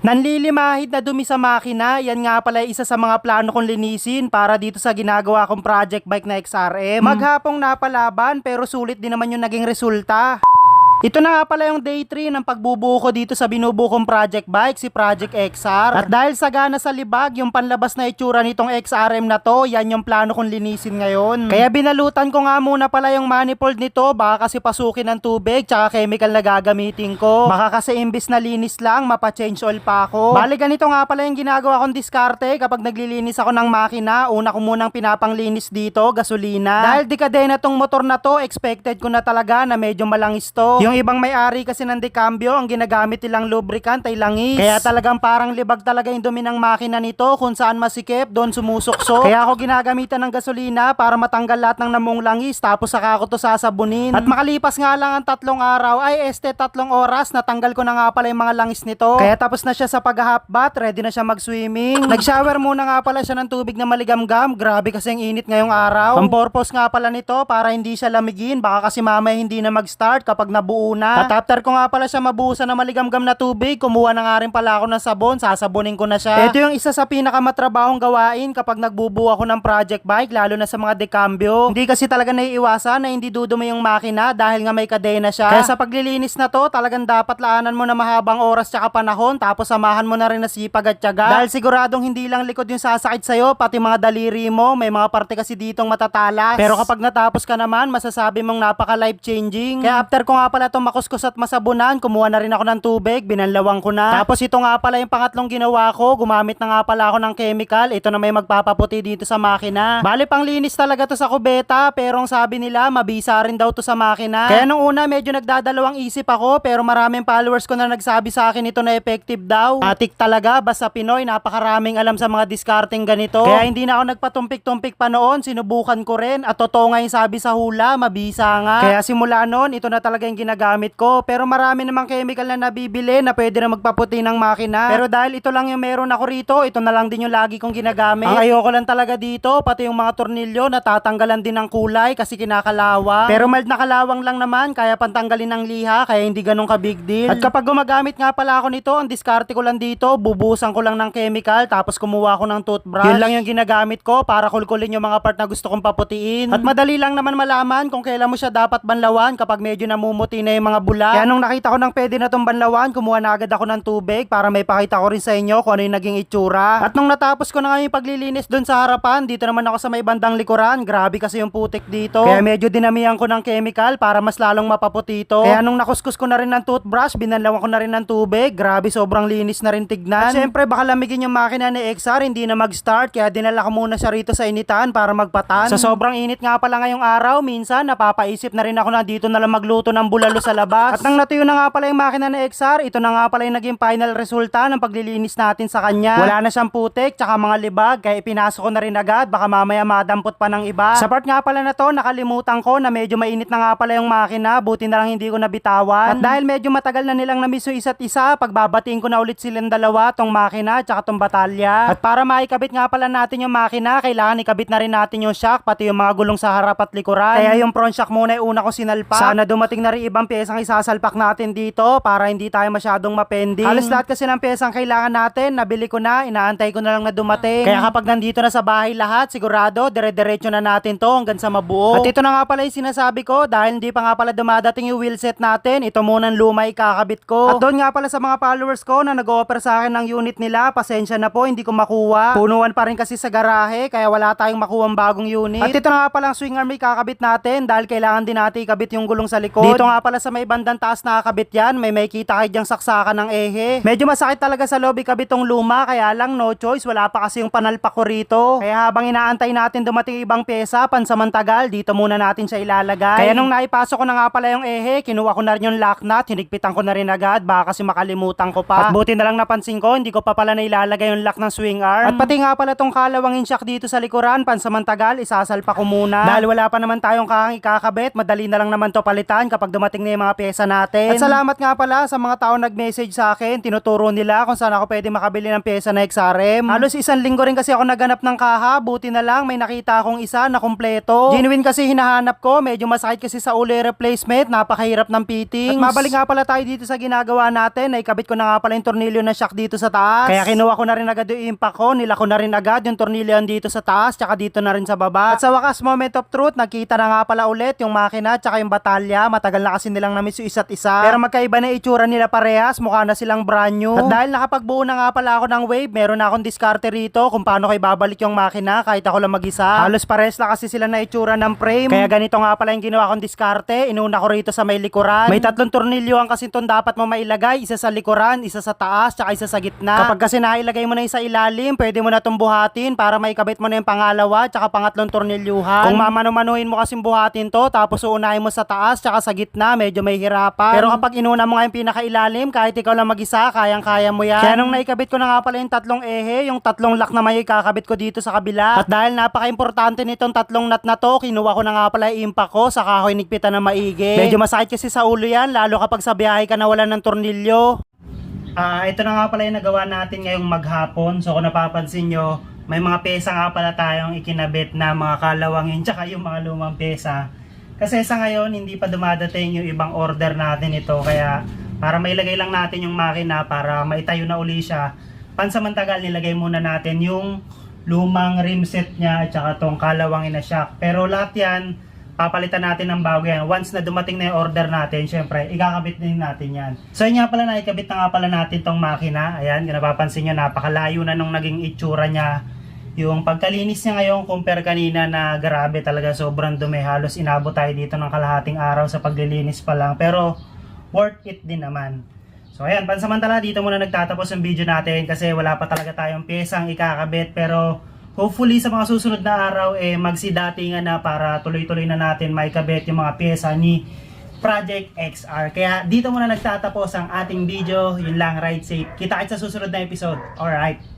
Nanlilimahid na dumi sa makina, yan nga pala isa sa mga plano kong linisin para dito sa ginagawa kong project bike na XRM. Maghapong napalaban pero sulit din naman yung naging resulta. Ito na nga pala yung day 3 ng pagbubuo ko dito sa binubuo kong project bike, si Project XR. At dahil sa gana sa libag, yung panlabas na itsura nitong XRM na to, yan yung plano kong linisin ngayon. Kaya binalutan ko nga muna pala yung manifold nito, baka kasi pasukin ng tubig, tsaka chemical na gagamitin ko. Baka kasi imbis na linis lang, mapa-change oil pa ako. Bali ganito nga pala yung ginagawa kong diskarte kapag naglilinis ako ng makina. Una ko munang pinapanglinis dito, gasolina. Dahil dekadena tong motor na to, expected ko na talaga na medyo malangis to. Yung ibang may-ari kasi ng decambio, ang ginagamit nilang lubricant ay langis. Kaya talagang parang libag talaga yung dumi ng makina nito kung saan masikip, doon sumusukso. Kaya ako ginagamitan ng gasolina para matanggal lahat ng namong langis tapos saka ako to sasabunin. At makalipas nga lang ang tatlong araw ay este tatlong oras natanggal ko na nga pala yung mga langis nito. Kaya tapos na siya sa pag-half bath, ready na siya mag-swimming. Nag-shower muna nga pala siya ng tubig na maligamgam. Grabe kasi ang init ngayong araw. Ang purpose nga pala nito para hindi siya lamigin. Baka kasi mamaya hindi na mag-start kapag nabuo na. At after ko nga pala siya mabuhusan ng maligamgam na tubig, kumuha na nga rin pala ako ng sabon. Sasabunin ko na siya. Ito yung isa sa pinakamatrabahong gawain kapag nagbubuo ako ng project bike, lalo na sa mga decambio. Hindi kasi talaga naiiwasan na hindi dudumi yung makina dahil nga may kadena siya. Kaya sa paglilinis na to, talagang dapat laanan mo na mahabang oras tsaka panahon tapos samahan mo na rin na sipag at tiyaga. Dahil siguradong hindi lang likod yung sasakit sa'yo, pati mga daliri mo, may mga parte kasi ditong matatalas. Pero kapag natapos ka naman, masasabi mong napaka life changing. Kaya after ko nga pala itong makuskus at masabunan, kumuha na rin ako ng tubig, binanlawang ko na. Tapos ito nga pala yung pangatlong ginawa ko, gumamit na nga pala ako ng chemical. Ito na may magpapaputi dito sa makina. Bali pang linis talaga to sa kubeta, pero ang sabi nila, mabisa rin daw to sa makina. Kaya nung una, medyo nagdadalawang isip ako, pero maraming followers ko na nagsabi sa akin ito na effective daw. Atik talaga, basta Pinoy, napakaraming alam sa mga discarding ganito. Kaya hindi na ako nagpatumpik-tumpik pa noon, sinubukan ko rin. At totoo nga yung sabi sa hula, mabisa nga. Kaya simula noon, ito na talaga yung ginagamit ko. Pero marami namang chemical na nabibili na pwede na magpaputi ng makina. Pero dahil ito lang yung meron ako rito, ito na lang din yung lagi kong ginagamit. Ang ayoko lang talaga dito, pati yung mga tornilyo, natatanggalan din ng kulay kasi kinakalawa. Pero mild na kalawang lang naman, kaya pantanggalin ng liha, kaya hindi ganun ka big deal. At kapag gumagamit nga pala ako nito, ang diskarte ko lang dito, bubusan ko lang ng chemical, tapos kumuha ko ng toothbrush. Yun lang yung ginagamit ko para kulkulin yung mga part na gusto kong paputiin. At madali lang naman malaman kung kailan mo siya dapat banlawan kapag medyo namumuti na yung mga bula. Kaya nung nakita ko ng pwede na tong banlawan, kumuha na agad ako ng tubig para may pakita ko rin sa inyo kung ano yung naging itsura. At nung natapos ko na nga yung paglilinis doon sa harapan, dito naman ako sa may bandang likuran. Grabe kasi yung putik dito. Kaya medyo dinamihan ko ng chemical para mas lalong mapaputi ito. Kaya nung nakuskus ko na rin ng toothbrush, binanlawan ko na rin ng tubig. Grabe, sobrang linis na rin tignan. At syempre, baka lamigin yung makina ni XR, hindi na mag-start. Kaya dinala ko muna siya rito sa initan para magpatan. Sa sobrang init nga pala ngayong araw, minsan napapaisip na rin ako na dito na lang magluto ng bulalo sa labas. At nang natuyo na nga pala yung makina ni XR, ito na nga pala yung naging final resulta ng paglilinis natin sa kanya. Wala na siyang putik, tsaka mga libag, kaya ipinasok ko na rin agad, baka mamaya madampot pa ng iba. Sa part nga pala na to, nakalimutan ko na medyo mainit na nga pala yung makina, buti na lang hindi ko nabitawan. At dahil medyo matagal na nilang namiss yung isa't isa, pagbabatiin ko na ulit silang dalawa, tong makina, tsaka tong batalya. At para maikabit nga pala natin yung makina, kailangan ikabit na rin natin yung shock, pati yung mga gulong sa harap at likuran. Kaya yung front shock muna yung una ko sinalpak. Sana dumating na rin ibang pyesang isasalpak natin dito para hindi tayo masyadong mapending. Halos lahat kasi ng pyesang kailangan natin, nabili ko na, inaantay ko na lang na dumating. Kaya kapag nandito na sa bahay lahat, sigurado, dire-diretso na natin to hanggang sa mabuo. At ito na nga pala yung sinasabi ko, dahil hindi pa nga pala dumadating yung wheelset natin, ito muna ang luma ikakabit ko. At doon nga pala sa mga followers ko na nag-offer sa akin ng unit nila, pasensya na po, hindi ko makuha. Punuan pa rin kasi sa garahe, kaya wala tayong makuha bagong unit. At ito na nga pala ang swing arm ikakabit natin, dahil kailangan din natin ikabit yung gulong sa likod. Dito nga pala sa may bandang taas nakakabit yan, may may kita kayo dyang saksakan ng ehe. Medyo masakit talaga sa lobby kabit tong luma, kaya lang no choice, wala pa kasi yung panalpak ko rito. Kaya habang inaantay natin dumating ibang pyesa, pansamantagal, dito muna natin siya ilalagay. Kaya nung naipasok ko na nga pala yung ehe, kinuha ko na rin yung lock nut, hinigpitan ko na rin agad, baka kasi makalimutan ko pa. At buti na lang napansin ko, hindi ko pa pala nailalagay yung lock ng swing arm. At pati nga pala tong kalawangin shock dito sa likuran, pansamantagal, isasalpa ko muna. Dahil wala pa naman tayong kakang ikakabit, madali na lang naman to palitan kapag dumating dumating na yung mga pyesa natin. At salamat nga pala sa mga tao nag-message sa akin, tinuturo nila kung saan ako pwede makabili ng pyesa na XRM. Halos isang linggo rin kasi ako naganap ng kaha, buti na lang may nakita akong isa na kumpleto. Genuine kasi hinahanap ko, medyo masakit kasi sa uli replacement, napakahirap ng fittings. At mabalik nga pala tayo dito sa ginagawa natin, ay kabit ko na nga pala yung tornilyo na shock dito sa taas. Kaya kinuha ko na rin agad yung impact ko, nila ko na rin agad yung tornilyo dito sa taas, tsaka dito na rin sa baba. At sa wakas moment of truth, nakita na nga pala ulit yung makina tsaka yung batalya. Matagal na kasi nilang namiss yung isa't isa. Pero magkaiba na itsura nila parehas, mukha na silang brand new. At dahil nakapagbuo na nga pala ako ng wave, meron na akong diskarte rito kung paano ko ibabalik yung makina kahit ako lang mag-isa. Halos pares lang kasi sila na itsura ng frame. Kaya ganito nga pala yung ginawa kong diskarte. Inuna ko rito sa may likuran. May tatlong tornilyo ang kasi itong dapat mo mailagay. Isa sa likuran, isa sa taas, tsaka isa sa gitna. Kapag kasi nailagay mo na yung sa ilalim, pwede mo na itong buhatin para maikabit mo na yung pangalawa, tsaka pangatlong tornilyuhan. Kung mamano-manuhin mo kasi buhatin to, tapos uunahin mo sa taas, tsaka sa gitna, medyo may hirapan. Pero kapag inuna mo nga yung pinakailalim, kahit ikaw lang mag-isa, kayang-kaya mo yan. Kaya nung naikabit ko na nga pala yung tatlong ehe, yung tatlong lock na may kakabit ko dito sa kabila. At dahil napaka-importante nitong tatlong nut na to, kinuha ko na nga pala yung impact ko, saka ako inigpitan na maigi. Medyo masakit kasi sa ulo yan, lalo kapag sa biyahe ka na wala ng tornilyo. Ah, ito na nga pala yung nagawa natin ngayong maghapon. So kung napapansin nyo, may mga pesa nga pala tayong ikinabit na mga kalawangin tsaka yung mga lumang pesa. Kasi sa ngayon, hindi pa dumadating yung ibang order natin ito. Kaya para mailagay lang natin yung makina para maitayo na uli siya, pansamantagal nilagay muna natin yung lumang rim set niya at saka tong kalawangin na shock. Pero lahat yan, papalitan natin ng bago yan. Once na dumating na yung order natin, syempre, ikakabit din natin yan. So yun nga pala, naikabit na nga pala natin tong makina. Ayan, napapansin nyo, napakalayo na nung naging itsura niya. Yung pagkalinis niya ngayon, compare kanina na grabe talaga, sobrang dumi. Halos inabot tayo dito ng kalahating araw sa paglilinis pa lang. Pero, worth it din naman. So ayan, pansamantala dito muna nagtatapos ang video natin kasi wala pa talaga tayong pyesang ikakabit pero hopefully sa mga susunod na araw eh magsidatingan na para tuloy-tuloy na natin maikabit yung mga pyesa ni Project XR. Kaya dito muna nagtatapos ang ating video. Yun lang, ride safe. Kita kita sa susunod na episode. Alright.